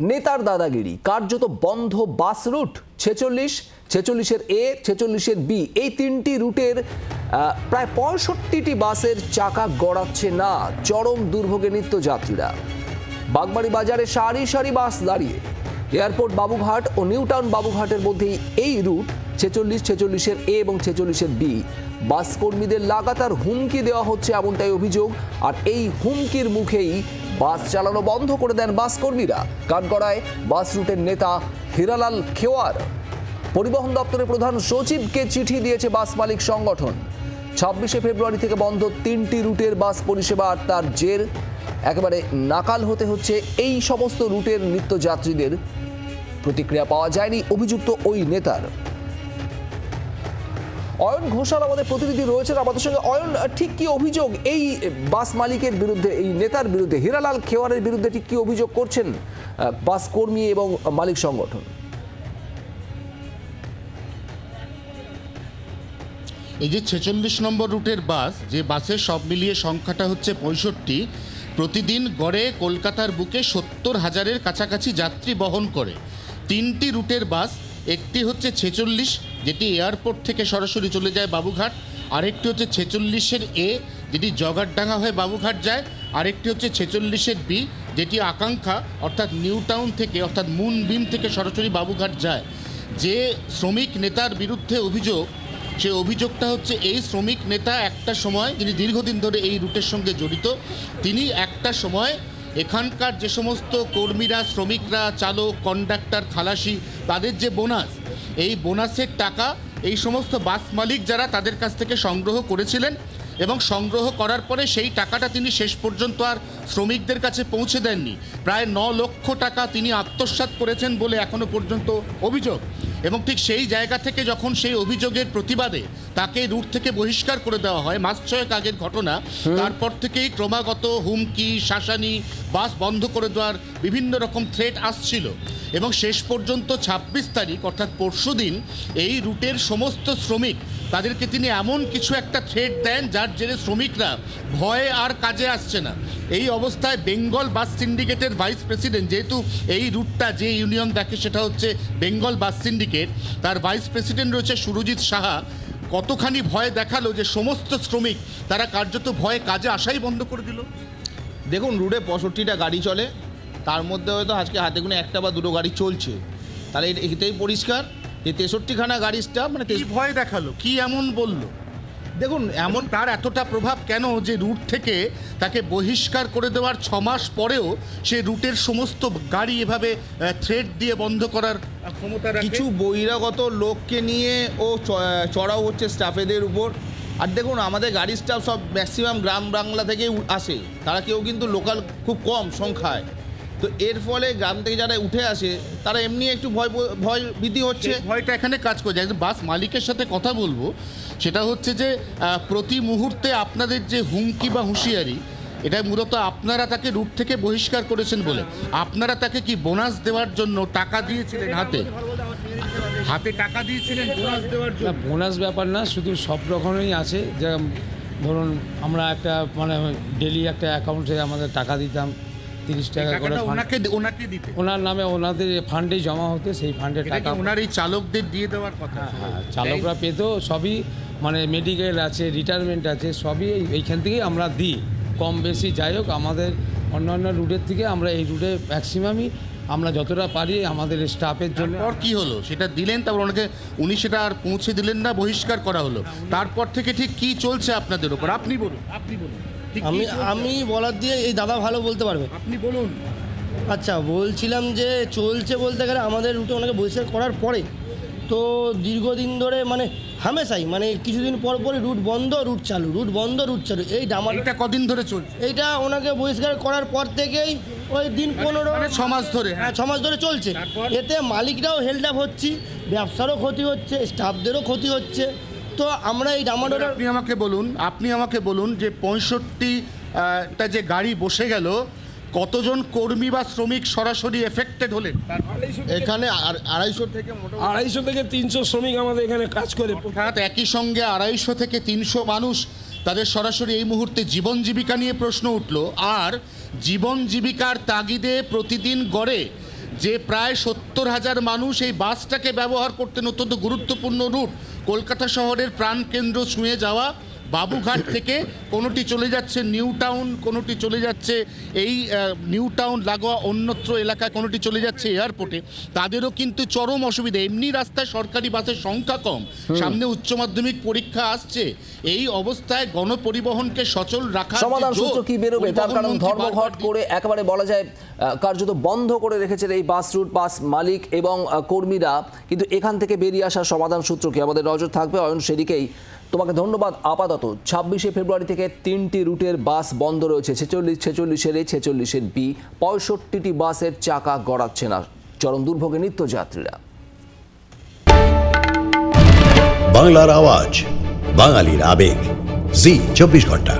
নেতার দাদাগিরি। কার্যত বন্ধ বাস রুট, ছেচল্লিশ, ছেচল্লিশের এ, ছেচল্লিশের বি। এই তিনটি রুটের প্রায় পঁয়ষট্টিটি বাসের চাকা গড়াচ্ছে না। চরম দুর্ভোগে নিত্য যাত্রীরা বাগবাড়ি বাজারে সারি সারি বাস দাঁড়িয়ে। এয়ারপোর্ট বাবুঘাট ও নিউ টাউন বাবুঘাটের মধ্যেই এই রুট, ছেচল্লিশ, ছেচল্লিশের এ এবং ছেচল্লিশের বি। বাস কর্মীদের লাগাতার হুমকি দেওয়া হচ্ছে এমনটাই অভিযোগ। আর এই হুমকির মুখেই বাস চালানো বন্ধ করে দেন বাস কর্মীরা। কাঠগড়ায় বাস রুটের নেতা হিরালাল খেওয়ার। পরিবহন দপ্তরের প্রধান সচিবকে চিঠি দিয়েছে বাস মালিক সংগঠন। ছাব্বিশে ফেব্রুয়ারি থেকে বন্ধ তিনটি রুটের বাস পরিষেবা আর তার জের। একেবারে নাকাল হতে হচ্ছে এই সমস্ত রুটের নিত্যযাত্রীদের। প্রতিক্রিয়া পাওয়া যায়নি অভিযুক্ত ওই নেতার। অয়ন ঘোষাল আমাদের প্রতিনিধি রয়েছেন। আমাদের সঙ্গে অয়ন, ঠিক কি অভিযোগ? এই বাস মালিকের বিরুদ্ধে, এই নেতার বিরুদ্ধে, হীরালাল খেওয়ারের বিরুদ্ধে ঠিক কি অভিযোগ করছেন বাস কর্মী এবং মালিক সংগঠন? এই যে ছেচল্লিশ নম্বর রুটের বাস, যে বাসের সব মিলিয়ে সংখ্যাটা হচ্ছে পঁয়ষট্টি, প্রতিদিন গড়ে কলকাতার বুকে সত্তর হাজারের কাছাকাছি যাত্রী বহন করে। তিনটি রুটের বাস একটি হচ্ছে ছেচল্লিশ, যেটি এয়ারপোর্ট থেকে সরাসরি চলে যায় বাবুঘাট। আরেকটি হচ্ছে ছেচল্লিশের এ, যেটি জগারডাঙ্গা হয়ে বাবুঘাট যায়। আরেকটি হচ্ছে ছেচল্লিশের বি, যেটি আকাঙ্ক্ষা, অর্থাৎ নিউ টাউন থেকে, অর্থাৎ মুন বিম থেকে সরাসরি বাবুঘাট যায়। যে শ্রমিক নেতার বিরুদ্ধে অভিযোগ, সে অভিযোগটা হচ্ছে এই শ্রমিক নেতা একটা সময়, যিনি দীর্ঘদিন ধরে এই রুটের সঙ্গে জড়িত, তিনি একটা সময় এখানকার যে সমস্ত কর্মীরা, শ্রমিকরা, চালক কন্ডাক্টর খালাসি, তাদের যে বোনাস, এই বোনাসের টাকা, এই সমস্ত বাস মালিক যারা তাদের কাছ থেকে সংগ্রহ করেছিলেন এবং সংগ্রহ করার পরে সেই টাকাটা তিনি শেষ পর্যন্ত আর শ্রমিকদের কাছে পৌঁছে দেননি। প্রায় ন লক্ষ টাকা তিনি আত্মসাৎ করেছেন বলে এখনও পর্যন্ত অভিযোগ। এবং ঠিক সেই জায়গা থেকে যখন সেই অভিযোগের প্রতিবাদে তাকে রুট থেকে বহিষ্কার করে দেওয়া হয় মাস ছয়েক আগের ঘটনা তারপর থেকেই ক্রমাগত হুমকি শাসানি বাস বন্ধ করে দেওয়ার বিভিন্ন রকম থ্রেট আসছিল। এবং শেষ পর্যন্ত ছাব্বিশ তারিখ অর্থাৎ পরশুদিন এই রুটের সমস্ত শ্রমিক তাদেরকে তিনি এমন কিছু একটা থ্রেট দেন যার জেরে শ্রমিকরা ভয়ে আর কাজে আসছে না। এই অবস্থায় বেঙ্গল বাস সিন্ডিকেটের ভাইস প্রেসিডেন্ট যেহেতু এই রুটটা যে ইউনিয়ন দেখে সেটা হচ্ছে বেঙ্গল বাস সিন্ডিকেট তার ভাইস প্রেসিডেন্ট রয়েছে সুরজিৎ সাহা। কতখানি ভয় দেখাল যে সমস্ত শ্রমিক তারা কার্যত ভয়ে কাজে আসাই বন্ধ করে দিল? দেখুন রুটে পঁয়ষট্টিটা গাড়ি চলে তার মধ্যে হয়তো আজকে হাতে গুনে একটা বা দুটো গাড়ি চলছে। তাহলে এটা- এতেই পরিষ্কার যে তেষট্টিখানা গাড়ি স্টাফ মানে ভয় দেখাল? কি এমন বলল? দেখুন, এমন তার এতটা প্রভাব কেন যে রুট থেকে তাকে বহিষ্কার করে দেওয়ার ছ মাস পরেও সে রুটের সমস্ত গাড়ি এভাবে থ্রেড দিয়ে বন্ধ করার ক্ষমতা কিছু বহিরাগত লোককে নিয়ে ও চড়াও হচ্ছে স্টাফেদের উপর। আর দেখুন, আমাদের গাড়ির স্টাফ সব ম্যাক্সিমাম গ্রাম বাংলা থেকে আসে। তারা কেউ কিন্তু লোকাল খুব কম সংখ্যায়। তো এর ফলে গ্রাম থেকে যারা উঠে আসে তারা এমনি একটু ভয় ভয় ভীতি হচ্ছে। ভয়টা এখানে কাজ করে একজন বাস মালিকের সাথে কথা বলব। সেটা হচ্ছে যে প্রতি মুহূর্তে আপনাদের যে হুমকি বা হুঁশিয়ারি এটা মূলত আপনারা তাকে রুট থেকে বহিষ্কার করেছেন বলে। আপনারা তাকে কি বোনাস দেওয়ার জন্য টাকা দিয়েছিলেন হাতে? হাতে টাকা দিয়েছিলেন বোনাস দেওয়ার জন্য? বোনাস ব্যাপার না শুধু সব রকমেরই আছে। যে ধরুন আমরা একটা মানে ডেলি একটা অ্যাকাউন্টে আমাদের টাকা দিতাম। তিরিশ টাকা করে ওনাকে ওনাকে দিতে। ওনার নামে ওনাদের ফান্ডেই জমা হতো সেই ফান্ডে টাকা ওনার এই চালকদের দিয়ে দেওয়ার কথা? হ্যাঁ, চালকরা পেতো সবই মানে মেডিকেল আছে রিটায়ারমেন্ট আছে সবই এইখান থেকেই আমরা দিই। কম বেশি যাই হোক আমাদের অন্যান্য রুটের থেকে আমরা এই রুটে ম্যাক্সিমামই আমরা যতটা পারি আমাদের স্টাফের জন্য তারপর কি হলো? সেটা দিলেন তারপর ওনাকে উনি সেটা আর পৌঁছে দিলেন না বহিষ্কার করা হলো। তারপর থেকে ঠিক কি চলছে আপনাদের ওপর আপনি বলুন আপনি বলুন। আমি আমি বলার দিয়ে এই দাদা ভালো বলতে পারবে। আপনি বলুন। আচ্ছা বলছিলাম যে চলছে বলতে গেলে আমাদের রুটে ওনাকে বহিষ্কার করার পরে তো দীর্ঘদিন ধরে মানে হামেশাই মানে কিছুদিন পর পরই রুট বন্ধ রুট চালু রুট বন্ধ রুট চালু। এই ডামার এটা কদিন ধরে চলছে? এইটা ওনাকে বহিষ্কার করার পর থেকেই ওই দিন পনেরো ছমাস ধরে, হ্যাঁ। হ্যাঁ ছ মাস ধরে চলছে। এতে মালিকরাও হেল্ড আপ হচ্ছি ব্যবসারও ক্ষতি হচ্ছে স্টাফদেরও ক্ষতি হচ্ছে। তো আমরা এই ডামাডোরা আপনি আমাকে বলুন আপনি আমাকে বলুন যে পঁয়ষট্টি টা যে গাড়ি বসে গেল কতজন কর্মী বা শ্রমিক সরাসরি এফেক্টেড হলেন? এখানে আর- আড়াইশো থেকে আড়াইশো থেকে তিনশো শ্রমিক আমাদের এখানে কাজ করে। অর্থাৎ একই সঙ্গে আড়াইশো থেকে তিনশো মানুষ তাদের সরাসরি এই মুহূর্তে জীবন জীবিকা নিয়ে প্রশ্ন উঠল। আর জীবন জীবিকার তাগিদে প্রতিদিন গড়ে যে প্রায় সত্তর হাজার মানুষ এই বাসটাকে ব্যবহার করতেন অত্যন্ত গুরুত্বপূর্ণ রুট। কলকাতা শহরের প্রাণকেন্দ্র ছুঁয়ে যাওয়া বাবুঘাট থেকে কোনোটি চলে যাচ্ছে নিউ টাউন কোনোটি চলে যাচ্ছে এই নিউ টাউন লাগোয়া অন্যত্র এলাকায় কোনোটি চলে যাচ্ছে এয়ারপোর্টে। তাদেরও কিন্তু চরম অসুবিধা। এমনি রাস্তায় সরকারি বাসের সংখ্যা কম। সামনে উচ্চ মাধ্যমিক পরীক্ষা আসছে। এই অবস্থায় গণপরিবহনকে সচল রাখা সমাধান সূত্র কি বেরোবে? তার কারণ ধর্মঘট করে একেবারে বলা যায় কার্যত বন্ধ করে রেখেছেন এই বাস রুট বাস মালিক এবং কর্মীরা। কিন্তু এখান থেকে বেরিয়ে আসার সমাধান সূত্র কি? আমাদের নজর থাকবে। অয়ন সেদিকেই তোমাকে ধন্যবাদ। আপাতত ছাব্বিশে ফেব্রুয়ারি থেকে তিনটি রুটের বাস বন্ধ রয়েছে। ছেচল্লিশ, ছেচল্লিশের এ ছেচল্লিশের বি পঁয়ষট্টিটি বাসের চাকা গড়াচ্ছে না। চরম দুর্ভোগে নিত্যযাত্রীরা। বাংলার আওয়াজ, বাঙালির আবেগ। জি, চব্বিশ ঘণ্টা।